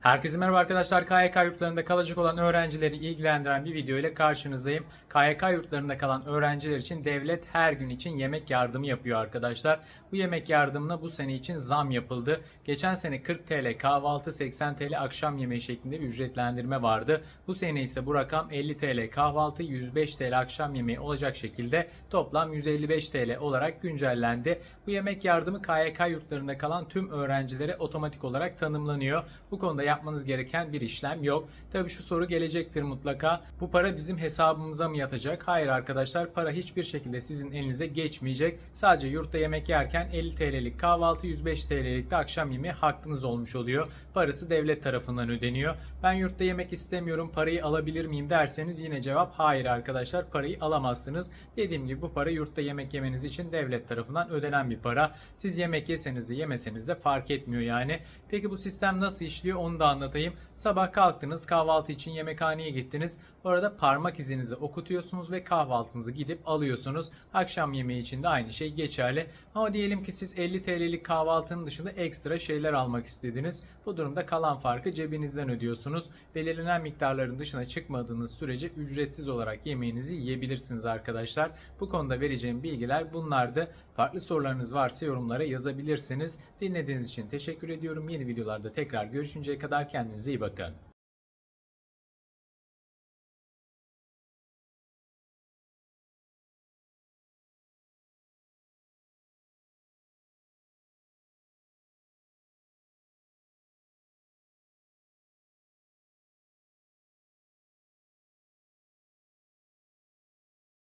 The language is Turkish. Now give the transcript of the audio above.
Herkese merhaba arkadaşlar. KYK yurtlarında kalacak olan öğrencileri ilgilendiren bir video ile karşınızdayım. KYK yurtlarında kalan öğrenciler için devlet her gün için yemek yardımı yapıyor arkadaşlar. Bu yemek yardımına bu sene için zam yapıldı. Geçen sene 40 TL kahvaltı 80 TL akşam yemeği şeklinde bir ücretlendirme vardı. Bu sene ise bu rakam 50 TL kahvaltı 105 TL akşam yemeği olacak şekilde toplam 155 TL olarak güncellendi. Bu yemek yardımı KYK yurtlarında kalan tüm öğrencilere otomatik olarak tanımlanıyor. Bu konuda yapmanız gereken bir işlem yok. Tabii şu soru gelecektir mutlaka. Bu para bizim hesabımıza mı yatacak? Hayır arkadaşlar para hiçbir şekilde sizin elinize geçmeyecek. Sadece yurtta yemek yerken 50 TL'lik kahvaltı 105 TL'lik de akşam yemeği hakkınız olmuş oluyor. Parası devlet tarafından ödeniyor. Ben yurtta yemek istemiyorum parayı alabilir miyim derseniz yine cevap hayır arkadaşlar parayı alamazsınız. Dediğim gibi bu para yurtta yemek yemeniz için devlet tarafından ödenen bir para. Siz yemek yeseniz de yemeseniz de fark etmiyor yani. Peki bu sistem nasıl işliyor onu da anlatayım. Sabah kalktınız kahvaltı için yemekhaneye gittiniz. Orada parmak izinizi okutuyorsunuz ve kahvaltınızı gidip alıyorsunuz. Akşam yemeği için de aynı şey geçerli. Ama diyelim ki siz 50 TL'lik kahvaltının dışında ekstra şeyler almak istediniz. Bu durumda kalan farkı cebinizden ödüyorsunuz. Belirlenen miktarların dışına çıkmadığınız sürece ücretsiz olarak yemeğinizi yiyebilirsiniz arkadaşlar. Bu konuda vereceğim bilgiler bunlardı. Farklı sorularınız varsa yorumlara yazabilirsiniz. Dinlediğiniz için teşekkür ediyorum. Yeni videolarda tekrar görüşünceye kadar kendinize iyi bakın.